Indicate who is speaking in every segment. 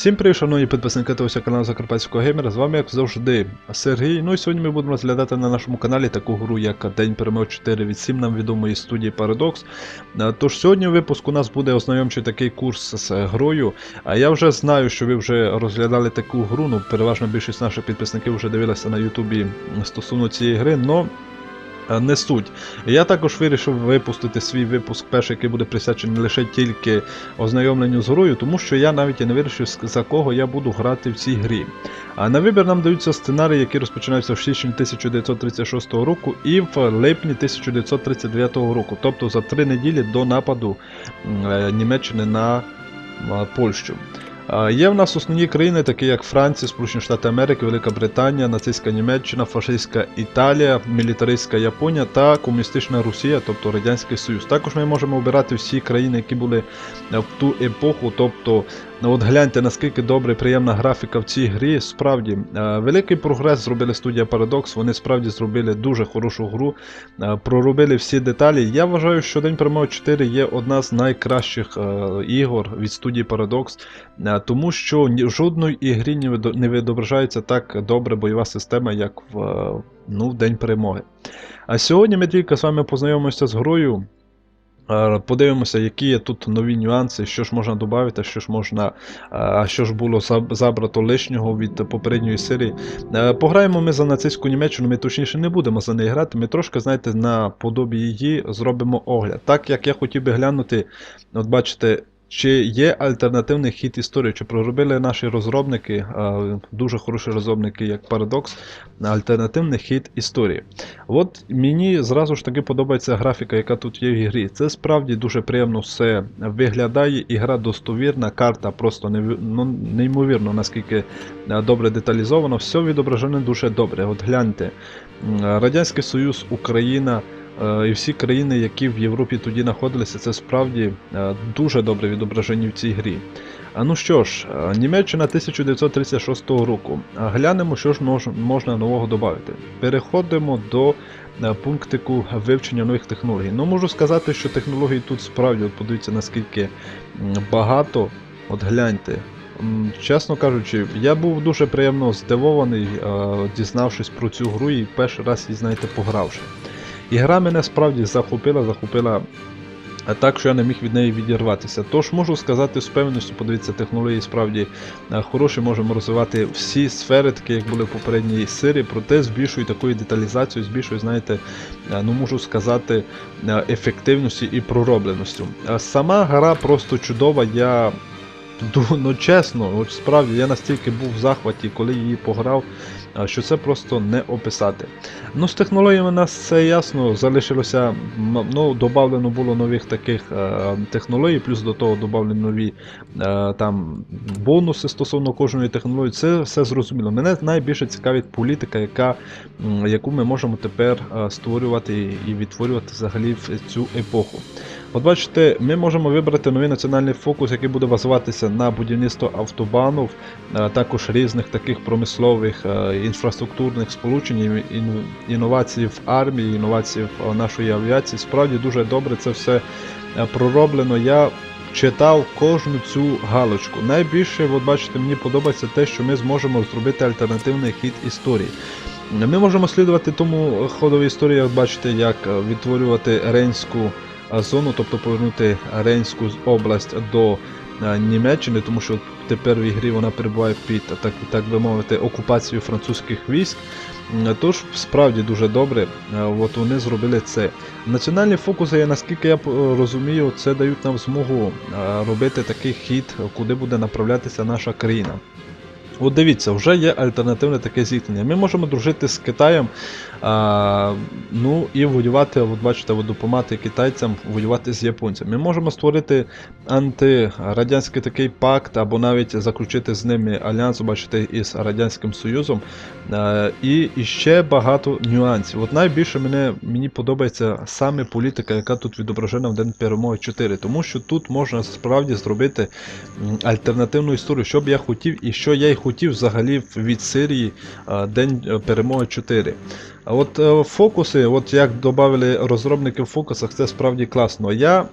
Speaker 1: Всім привіт, шановні підписники та ось каналу Закарпатського геймера. З вами, як завжди, Сергій. Ну і сьогодні ми будемо розглядати на нашому каналі таку гру, як День перемог 4 від 7 нам відомої студії Paradox. Тож сьогодні в випуску у нас буде ознайомчий такий курс з грою. А я вже знаю, що ви вже розглядали таку гру. Ну, переважно більшість наших підписників вже дивилася на Ютубі стосовно цієї гри. но не суть. Я також вирішив випустити свій випуск перший, який буде присвячений лише тільки ознайомленню з грою, тому що я навіть і не вирішив, за кого я буду грати в цій грі. А на вибір нам даються сценарії, які розпочинаються в січні 1936 року і в липні 1939 року, тобто за три неділі до нападу е, Німеччини на Польщу. Є в нас основні країни, такі як Франція, Сполучені Штати Америки, Велика Британія, нацистська Німеччина, фашистська Італія, мілітаристська Японія та комуністична Росія, тобто Радянський Союз. Також ми можемо обирати всі країни, які були в ту епоху. Тобто, от гляньте, наскільки добра і приємна графіка в цій грі. Справді, е, великий прогрес зробили студія Paradox. Вони справді зробили дуже хорошу гру, е, проробили всі деталі. Я вважаю, що День перемоги 4 є одна з найкращих е, ігор від студії Paradox. Тому що жодної ігрі не відображається так добре бойова система, як в, ну, в День перемоги. А сьогодні ми тільки з вами познайомимося з грою. Е, Подивимося, які є тут нові нюанси, що ж можна додати, що ж можна, е, що ж було забрато лишнього від попередньої серії. Е, Пограємо ми за нацистську Німеччину, ми точніше не будемо за неї грати. Ми трошки, знаєте, на подобі її зробимо огляд. Так як я хотів би глянути, от бачите, чи є альтернативний хід історії, чи проробили наші розробники, е, дуже хороші розробники, як Paradox, альтернативний хід історії. От мені зразу ж таки подобається графіка, яка тут є в ігрі. Це справді дуже приємно все виглядає. Ігра достовірна, карта просто ну, неймовірно, наскільки е, добре деталізовано. Все відображено дуже добре. От гляньте, Радянський Союз, Україна. Е, І всі країни, які в Європі тоді знаходилися, це справді е, дуже добре відображені в цій грі. А ну що ж, е, Німеччина 1936 року. Глянемо, що ж можна нового додати. Переходимо до пунктику вивчення нових технологій. Ну, можу сказати, що технологій тут справді, подивіться, наскільки багато. От гляньте. Чесно кажучи, я був дуже приємно здивований, дізнавшись про цю гру і перший раз її, знаєте, погравши. І гра мене справді захопила, захопила так, що я не міг від неї відірватися. Тож можу сказати з певністю, подивіться, технології справді е, хороші, можемо розвивати всі сфери, такі як були в попередній серії, проте збільшують такою деталізацією, збільшують, знаєте, е, ну можу сказати, е, ефективністю і проробленістю. Е, Сама гра просто чудова. Я ну чесно, от справді я настільки був в захваті, коли її пограв, що це просто не описати. Ну, з технологіями нас все ясно, залишилося, ну, додавлено було нових таких е, технологій, плюс до того додавлені нові е, там бонуси стосовно кожної технології. Це все зрозуміло. Мене найбільше цікавить політика, яка, яку ми можемо тепер е, створювати і відтворювати взагалі в цю епоху. От бачите, ми можемо вибрати новий національний фокус, який буде базуватися на будівництво автобанів, е, також різних таких промислових е, інфраструктурних сполучень, інновацій в армії, інновацій в е, нашої авіації. Справді дуже добре це все пророблено. Я читав кожну цю галочку. Найбільше, от бачите, мені подобається те, що ми зможемо зробити альтернативний хід історії. Ми можемо слідувати тому ходовій історії, як бачите, як відтворювати Рейнську зону, тобто повернути Рейнську область до е, Німеччини, тому що тепер в ігрі вона перебуває під, так, так би мовити, окупацією французьких військ. Тож справді дуже добре, е, от вони зробили це. Національні фокуси, наскільки я розумію, це дають нам змогу е, робити такий хід, куди буде направлятися наша країна. От дивіться, вже є альтернативне таке зіткнення. Ми можемо дружити з Китаєм, а, ну і воювати, от бачите, от допомагати китайцям воювати з японцями. Ми можемо створити антирадянський такий пакт, або навіть заключити з ними альянс, бачите, із Радянським Союзом. А, і, і ще багато нюансів. От найбільше мене, мені подобається саме політика, яка тут відображена в День перемоги 4, тому що тут можна справді зробити альтернативну історію, що б я хотів і що я й хотів взагалі від серії а, День е, перемоги 4. А от е, фокуси, от як додали розробники в фокусах, це справді класно. Я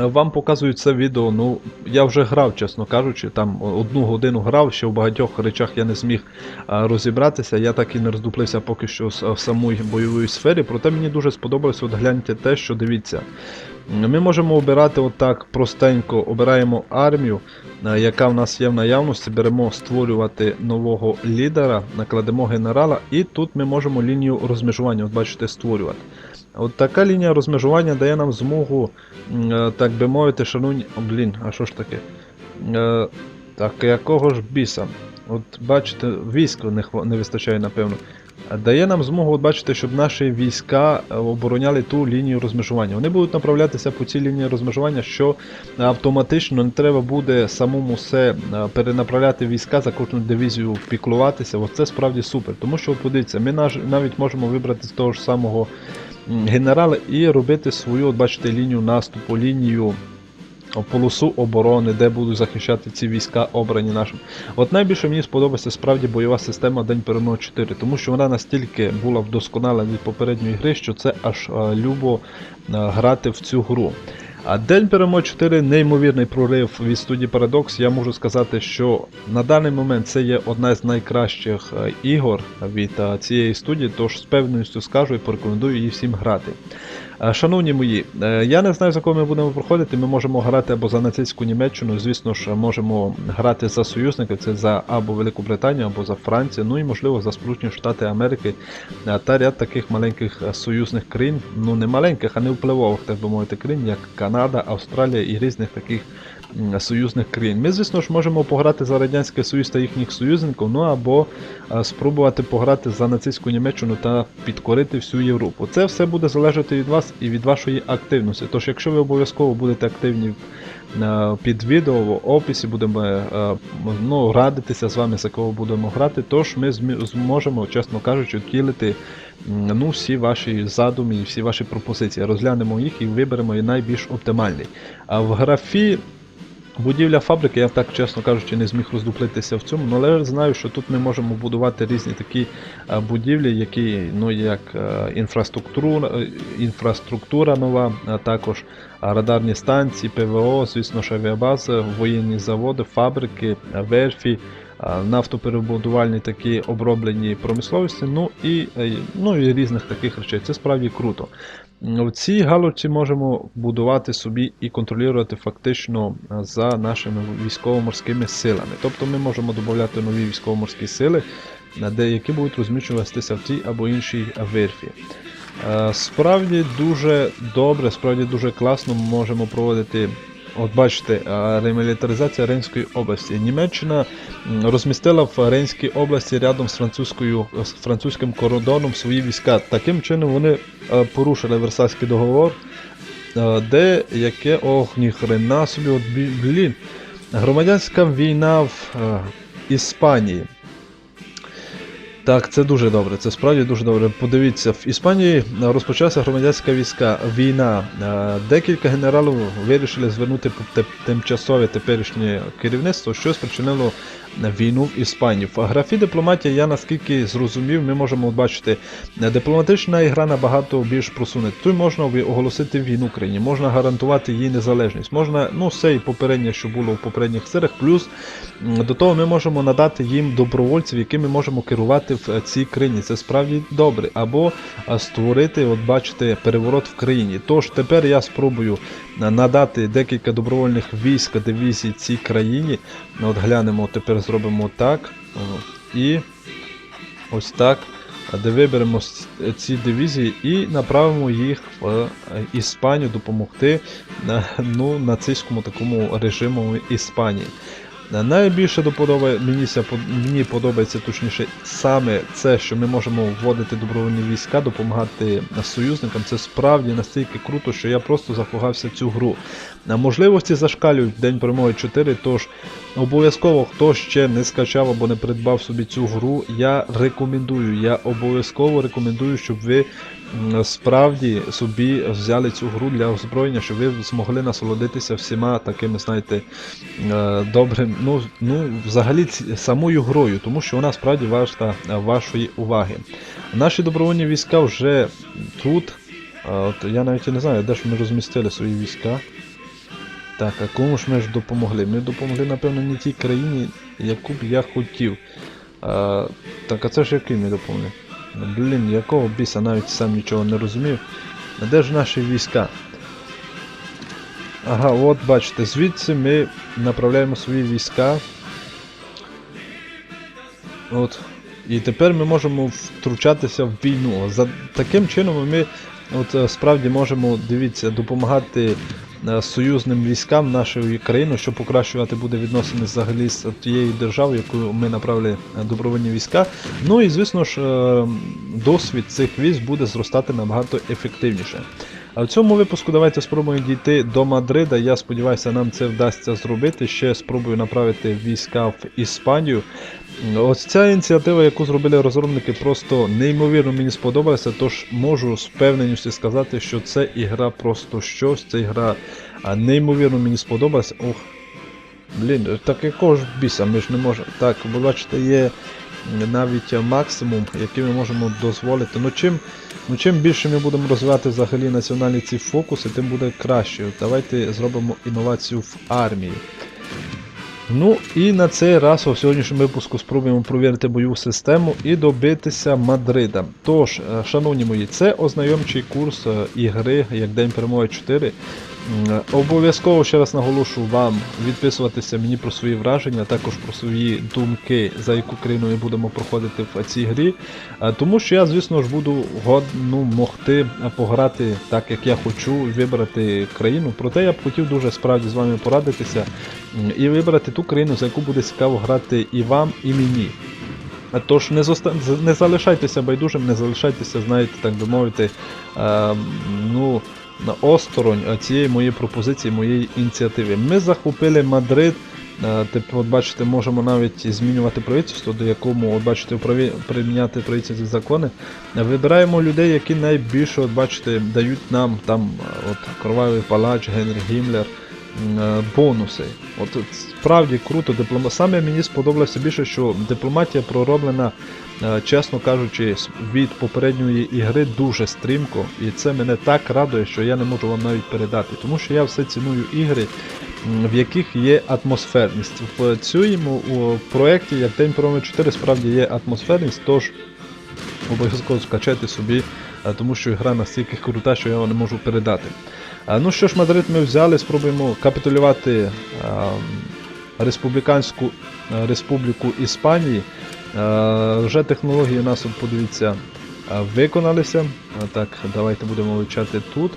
Speaker 1: Е, Вам показую це відео, ну я вже грав, чесно кажучи, там одну годину грав, ще в багатьох речах я не зміг а, розібратися. Я так і не роздуплився поки що в самій бойовій сфері. Проте мені дуже сподобалось, от гляньте те, що дивіться. М, Ми можемо обирати отак простенько, обираємо армію, е, яка в нас є в наявності, беремо створювати нового лідера, накладемо генерала, і тут ми можемо лінію розмежування, от бачите, створювати. От така лінія розмежування дає нам змогу, е, так би мовити, шановні. Блін, а що ж таке? Е, Так, якого ж біса? От бачите, військ не вистачає, напевно. Дає нам змогу, от бачите, щоб наші війська е, обороняли ту лінію розмежування. Вони будуть направлятися по цій лінії розмежування, що автоматично не треба буде самому все е, перенаправляти війська за кожну дивізію піклуватися. Оце справді супер. Тому що, подивіться, ми навіть можемо вибрати з того ж самого генерала і робити свою, от бачите, лінію наступу, лінію полосу оборони, де будуть захищати ці війська обрані нашим. От найбільше мені сподобається справді бойова система День перемоги 4, тому що вона настільки була вдосконалена від попередньої гри, що це аж е, любо е, грати в цю гру. А День перемоги 4 неймовірний прорив від студії Paradox. Я можу сказати, що на даний момент це є одна з найкращих е, ігор від цієї студії, тож з певністю скажу і порекомендую її всім грати. Е, Шановні мої, е, я не знаю, за кого ми будемо проходити. Ми можемо грати або за нацистську Німеччину, звісно ж, можемо грати за союзників, це за або Велику Британію, або за Францію, ну і можливо за Сполучені Штати Америки е, та ряд таких маленьких союзних країн, ну не маленьких, а не впливових, так би мовити, країн, як Канада, Австралія і різних таких союзних країн. Ми, звісно ж, можемо пограти за Радянський Союз та їхніх союзників, ну або спробувати пограти за нацистську Німеччину та підкорити всю Європу. Це все буде залежати від вас і від вашої активності. Тож, якщо ви обов'язково будете активні під відео в описі, будемо е, ну, радитися з вами, за кого будемо грати, тож ми зможемо, чесно кажучи, втілити ну, всі ваші задуми і всі ваші пропозиції. Розглянемо їх і виберемо найбільш оптимальний. А в графі Будівля фабрики, я так чесно кажучи, не зміг роздуплитися в цьому, але знаю, що тут ми можемо будувати різні такі е, будівлі, які ну як е, інфраструктура, е, інфраструктура нова, а також радарні станції, ПВО, звісно ж авіабази, воєнні заводи, фабрики, верфі. Нафтоперебудувальні такі оброблені промисловості, ну і, е, ну і різних таких речей. Це справді круто. В цій галузі можемо будувати собі і контролювати фактично е, за нашими військово-морськими силами. Тобто ми можемо додати нові військово-морські сили, де які будуть розміщуватися в тій або іншій верфі. Е, Справді дуже добре, справді дуже класно можемо проводити. От бачите, е, ремілітаризація Рейнської області. Німеччина розмістила в Рейнській області рядом з французькою з французьким кордоном свої війська. Таким чином вони е, порушили Версальський договор, е, де яке ох, ніхрена собі, от блін. Громадянська війна в Іспанії. Так, це дуже добре, це справді дуже добре. Подивіться, в Іспанії розпочалася громадянська війська, війна. Е, Декілька генералів вирішили звернути тимчасове теперішнє керівництво, що спричинило війну в Іспанії. В графі дипломатія, я наскільки зрозумів, ми можемо бачити, е, дипломатична ігра набагато більш просунута. Тут можна оголосити війну країні, можна гарантувати її незалежність. Можна, ну, все і попереднє, що було в попередніх серіях, плюс до того ми можемо надати їм добровольців, якими можемо керувати в е, цій країні. Це справді добре. Або е, створити, от бачите, переворот в країні. Тож тепер я спробую надати декілька добровольних військ, дивізій цій країні. От глянемо, тепер зробимо так. І ось так. е, Де виберемо ці дивізії і направимо їх в е, Іспанію допомогти е, ну, нацистському такому режиму Іспанії. Е, Найбільше доподобає, мені, подобається точніше саме це, що ми можемо вводити добровольні війська, допомагати союзникам. Це справді настільки круто, що я просто закохався в цю гру. Е, Можливості зашкалюють День перемоги 4, тож обов'язково хто ще не скачав або не придбав собі цю гру, я рекомендую. Я обов'язково рекомендую, щоб ви справді собі взяли цю гру для озброєння, щоб ви змогли насолодитися всіма такими, знаєте, е, добрим, ну, ну взагалі самою грою, тому що вона справді варта е, вашої уваги. Наші добровольні війська вже тут. От я навіть не знаю, де ж ми розмістили свої війська. Так, а кому ж ми ж допомогли? Ми допомогли, напевно, не тій країні, яку б я хотів. А, так, а це ж який ми допомогли? Блін, якого біса навіть сам нічого не розумів. А де ж наші війська? Ага, от бачите, звідси ми направляємо свої війська. От. І тепер ми можемо втручатися в війну. За таким чином ми от, е, справді можемо, дивіться, допомагати союзним військам нашої країни, що покращувати буде відносини взагалі з тією державою, яку ми направили е, добровольні війська. Ну і звісно ж, е, досвід цих військ буде зростати набагато ефективніше. А в цьому випуску давайте спробуємо дійти до Мадрида. Я сподіваюся, нам це вдасться зробити. Ще спробую направити війська в Іспанію. Ось ця ініціатива, яку зробили розробники, просто неймовірно мені сподобалася. Тож можу з впевненістю сказати, що це ігра просто щось. Це ігра неймовірно мені сподобалася. Ох, блін, так якого ж біса, ми ж не можемо. Так, ви бачите, є навіть максимум, який ми можемо дозволити. Ну чим, ну, чим більше ми будемо розвивати взагалі національні ці фокуси, тим буде краще. Давайте зробимо інновацію в армії. Ну і на цей раз у сьогоднішньому випуску спробуємо провірити бойову систему і добитися Мадрида. Тож, е, шановні мої, це ознайомчий курс е, ігри як День перемоги 4. Обов'язково ще раз наголошую вам відписуватися мені про свої враження, а також про свої думки, за яку країну ми будемо проходити в цій грі. Е, Тому що я, звісно ж, буду год, ну, могти пограти так, як я хочу, вибрати країну. Проте я б хотів дуже справді з вами порадитися і вибрати ту країну, за яку буде цікаво грати і вам, і мені. Тож не, зоста... не залишайтеся байдужим, не залишайтеся, знаєте, так би мовити, е, ну, осторонь цієї моєї пропозиції, моєї ініціативи. Ми захопили Мадрид. Типу, от бачите, можемо навіть змінювати правительство, до якому, от бачите, приміняти правительстві закони. Вибираємо людей, які найбільше, от бачите, дають нам там е, от кровавий палач, Генрі Гімлер е, бонуси. От справді круто. Диплома... Саме мені сподобалося більше, що дипломатія пророблена, е, чесно кажучи, від попередньої ігри дуже стрімко. І це мене так радує, що я не можу вам навіть передати. Тому що я все ціную ігри, в яких є атмосферність. В цьому проєкті, як День Перемоги 4, справді є атмосферність, тож обов'язково скачайте собі, е, тому що гра настільки крута, що я вам не можу передати. Ну що ж, Мадрид ми взяли, спробуємо капітулювати Республіканську Республіку Іспанії. Вже технології у нас, подивіться, виконалися. Так, давайте будемо вивчати тут.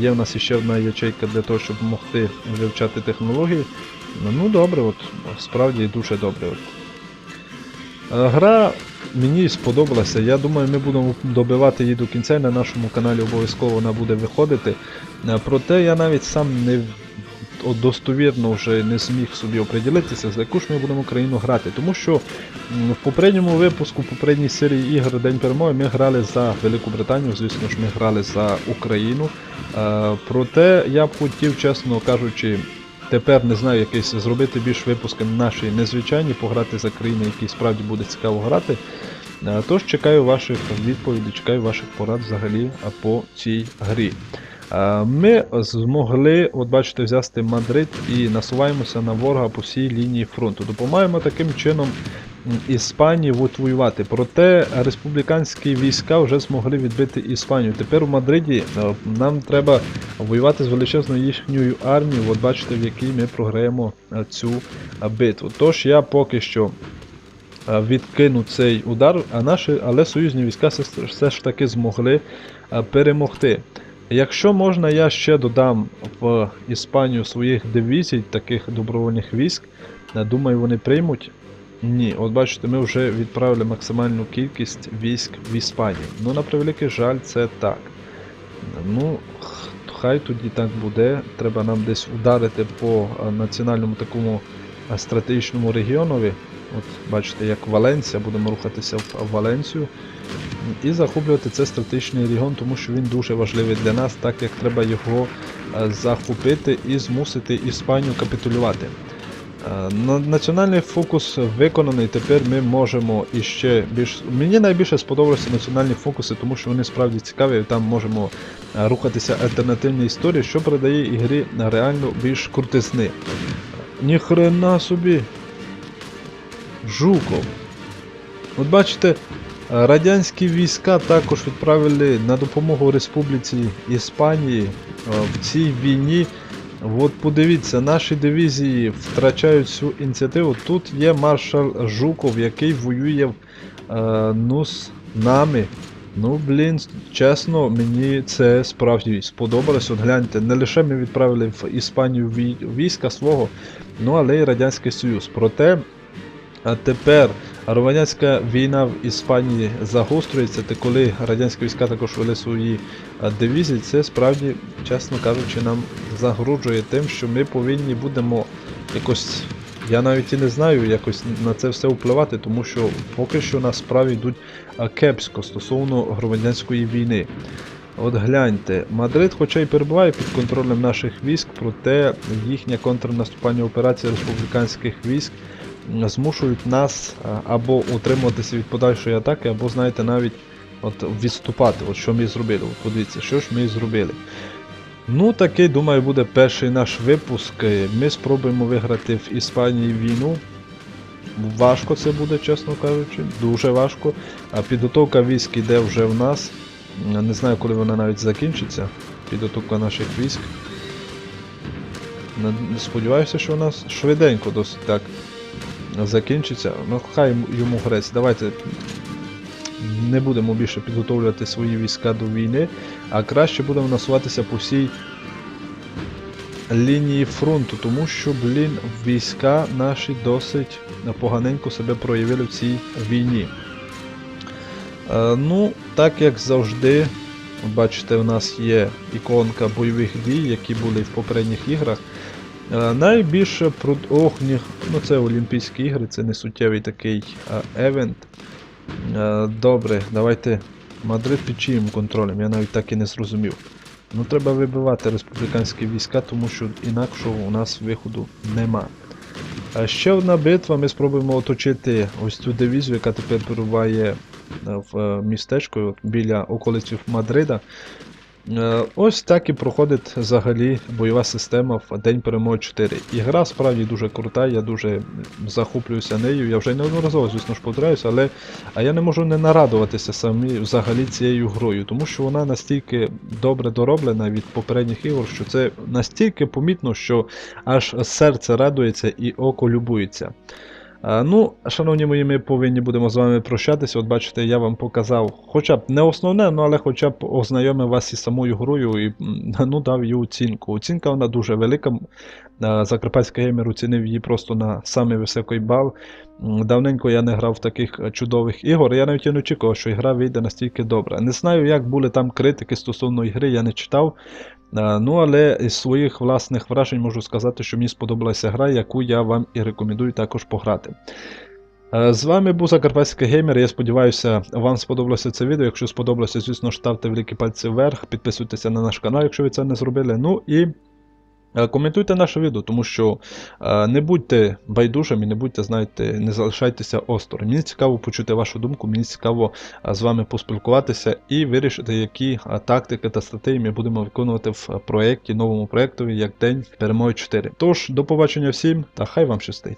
Speaker 1: Є в нас ще одна ячейка для того, щоб могти вивчати технології. Ну добре, от справді дуже добре. От. Е, Гра мені сподобалася. Я думаю, ми будемо добивати її до кінця. На нашому каналі обов'язково вона буде виходити. Е, Проте я навіть сам не достовірно вже не зміг собі оприділитися, за яку ж ми будемо країну грати. Тому що в попередньому випуску, в попередній серії ігор День перемоги ми грали за Велику Британію, звісно ж, ми грали за Україну. Е, Проте я б хотів, чесно кажучи, тепер не знаю, якийсь зробити більш випуски наші незвичайні, пограти за країни, які справді буде цікаво грати. Е, Тож чекаю ваших відповідей, чекаю ваших порад взагалі по цій грі. Е, Ми змогли, от бачите, взяти Мадрид і насуваємося на ворога по всій лінії фронту. Допомагаємо таким чином Іспанії воювати. Проте республіканські війська вже змогли відбити Іспанію. Тепер у Мадриді е, нам треба воювати з величезною їхньою армією. От бачите, в якій ми програємо е, цю битву. Тож я поки що відкину цей удар, а наші, але союзні війська все, ж таки змогли перемогти. Якщо можна, я ще додам в Іспанію своїх дивізій, таких добровольних військ. Думаю, вони приймуть. Ні, от бачите, ми вже відправили максимальну кількість військ в Іспанію. Ну, на превеликий жаль, це так. Ну, хай тоді так буде. Треба нам десь ударити по е, національному такому е, стратегічному регіонові. От бачите, як Валенсія, будемо рухатися в Валенсію і захоплювати цей стратегічний регіон, тому що він дуже важливий для нас, так як треба його е, захопити і змусити Іспанію капітулювати. Е, Національний фокус виконаний, тепер ми можемо іще більш. Мені найбільше сподобалися національні фокуси, тому що вони справді цікаві, і там можемо е, рухатися альтернативні історії, що придає ігрі реально більш крутизни. Ніхрена собі. Жуков. От бачите, радянські війська також відправили на допомогу Республіці Іспанії е, в цій війні. От подивіться, наші дивізії втрачають всю ініціативу. Тут є маршал Жуков, який воює е, ну, з нами. Ну, блін, чесно, мені це справді сподобалось. От гляньте, не лише ми відправили в Іспанію війська свого, ну але й Радянський Союз. Проте а тепер радянська війна в Іспанії загострюється, та коли радянські війська також вели свої дивізії, це справді, чесно кажучи, нам загрожує тим, що ми повинні будемо якось, я навіть і не знаю, якось на це все впливати, тому що поки що нас справи йдуть кепсько стосовно громадянської війни. От гляньте, Мадрид, хоча й перебуває під контролем наших військ, проте їхня контрнаступальна операція республіканських військ змушують нас або утримуватися від подальшої атаки, або, знаєте, навіть от відступати. От що ми зробили. От подивіться, що ж ми зробили. Ну, такий, думаю, буде перший наш випуск. Е, Ми спробуємо виграти в Іспанії війну. Важко це буде, чесно кажучи, дуже важко. А підготовка військ іде вже в нас. Не знаю, коли вона навіть закінчиться. Підготовка наших військ. Сподіваюся, що у нас швиденько досить так закінчиться. Ну, хай йому грець. Давайте не будемо більше підготовлювати свої війська до війни, а краще будемо насуватися по всій лінії фронту, тому що, блін, війська наші досить поганенько себе проявили в цій війні. Е, ну, так як завжди, бачите, у нас є іконка бойових дій, які були в попередніх іграх. Е, Найбільше про ох, ні, ну це Олімпійські ігри, це не суттєвий такий е, евент. Е, Добре, давайте Мадрид під чиїм контролем, я навіть так і не зрозумів. Ну треба вибивати республіканські війська, тому що інакшого у нас виходу нема. А ще одна битва, ми спробуємо оточити ось цю дивізію, яка тепер перебуває в містечку біля околиців Мадрида. Е, Ось так і проходить взагалі бойова система в День перемоги 4. Ігра справді дуже крута, я дуже захоплююся нею. Я вже неодноразово, звісно ж, повторяюся, але а я не можу не нарадуватися самі взагалі цією грою, тому що вона настільки добре дороблена від попередніх ігор, що це настільки помітно, що аж серце радується і око любується. А, ну, шановні мої, ми повинні будемо з вами прощатися. От бачите, я вам показав, хоча б не основне, ну але хоча б ознайомив вас із самою грою і ну, дав їй оцінку. Оцінка вона дуже велика. Закарпатський геймер оцінив її просто на самий високий бал. Давненько я не грав в таких е, чудових ігор. Я навіть не очікував, що гра вийде настільки добре. Не знаю, як були там критики стосовно ігри, я не читав. А, Ну, але із своїх власних вражень можу сказати, що мені сподобалася гра, яку я вам і рекомендую також пограти. Е, З вами був Закарпатський геймер. Я сподіваюся, вам сподобалося це відео. Якщо сподобалося, звісно, ставте великі пальці вверх, підписуйтеся на наш канал, якщо ви це не зробили. Ну і е, коментуйте наше відео, тому що е, не будьте байдужими, не будьте, знаєте, не залишайтеся осторонь. Мені цікаво почути вашу думку, мені цікаво е, з вами поспілкуватися і вирішити, які е, тактики та стратегії ми будемо виконувати в е, проєкті, новому проєктові, як День перемоги 4. Тож, до побачення всім та хай вам щастить.